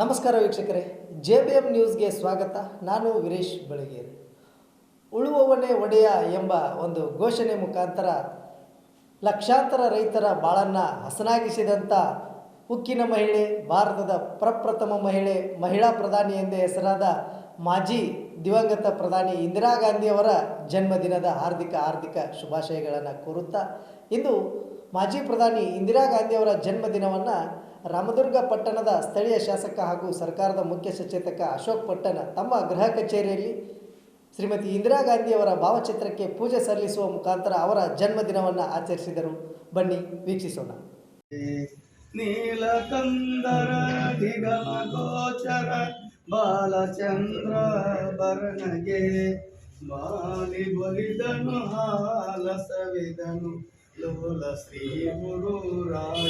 ನಮಸ್ಕಾರ ವೀಕ್ಷಕರೇ, J B M ನ್ಯೂಸ್ಗೆ ಸ್ವಾಗತ. ನಾನು ವೀರೇಶ್ ಬೆಳಗೇರಿ. ಉಳುವವನೇ ಒಡೆಯ ಎಂಬ ಒಂದು ಘೋಷಣೆ ಮುಖಾಂತರ ಲಕ್ಷಾಂತರ ರೈತರ ಬಾಳನ್ನು ಹಸನಾಗಿಸಿದಂಥ ಉಕ್ಕಿನ ಮಹಿಳೆ, ಭಾರತದ ಪ್ರಪ್ರಥಮ ಮಹಿಳೆ, ಮಹಿಳಾ ಪ್ರಧಾನಿ ಎಂದೇ ಹೆಸರಾದ ಮಾಜಿ ದಿವಂಗತ ಪ್ರಧಾನಿ ಇಂದಿರಾ ಗಾಂಧಿಯವರ ಜನ್ಮದಿನದ ಹಾರ್ದಿಕ ಹಾರ್ದಿಕ ಶುಭಾಶಯಗಳನ್ನು ಕೋರುತ್ತಾ, ಇಂದು ಮಾಜಿ ಪ್ರಧಾನಿ ಇಂದಿರಾ ಗಾಂಧಿಯವರ ಜನ್ಮದಿನವನ್ನು ರಾಮದುರ್ಗ ಪಟ್ಟಣದ ಸ್ಥಳೀಯ ಶಾಸಕ ಹಾಗೂ ಸರ್ಕಾರದ ಮುಖ್ಯ ಸಚೇತಕ ಅಶೋಕ್ ಪಟ್ಟಣ ತಮ್ಮ ಗೃಹ ಕಚೇರಿಯಲ್ಲಿ ಶ್ರೀಮತಿ ಇಂದಿರಾ ಗಾಂಧಿಯವರ ಭಾವಚಿತ್ರಕ್ಕೆ ಪೂಜೆ ಸಲ್ಲಿಸುವ ಮುಖಾಂತರ ಅವರ ಜನ್ಮದಿನವನ್ನು ಆಚರಿಸಿದರು. ಬನ್ನಿ, ವೀಕ್ಷಿಸೋಣ. ನೀಲಕಂದರ ದಿಗಮ ಗೋಚರ ಬಾಲಚಂದ್ರ ಬರನಗೆ ಬಾಲಿ ಬಲಿದನು ಹಾಲ ಸವಿದನು ಲೋಲ ಶ್ರೀ ಗುರು ರಾಯಗೆ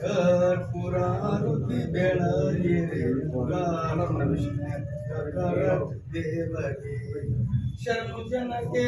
ಕರ್ಪುರಾರುತಿ ಬೆಳಗಿರೆ ದೇವಗೆ ಶರಣು ಜನಕ್ಕೆ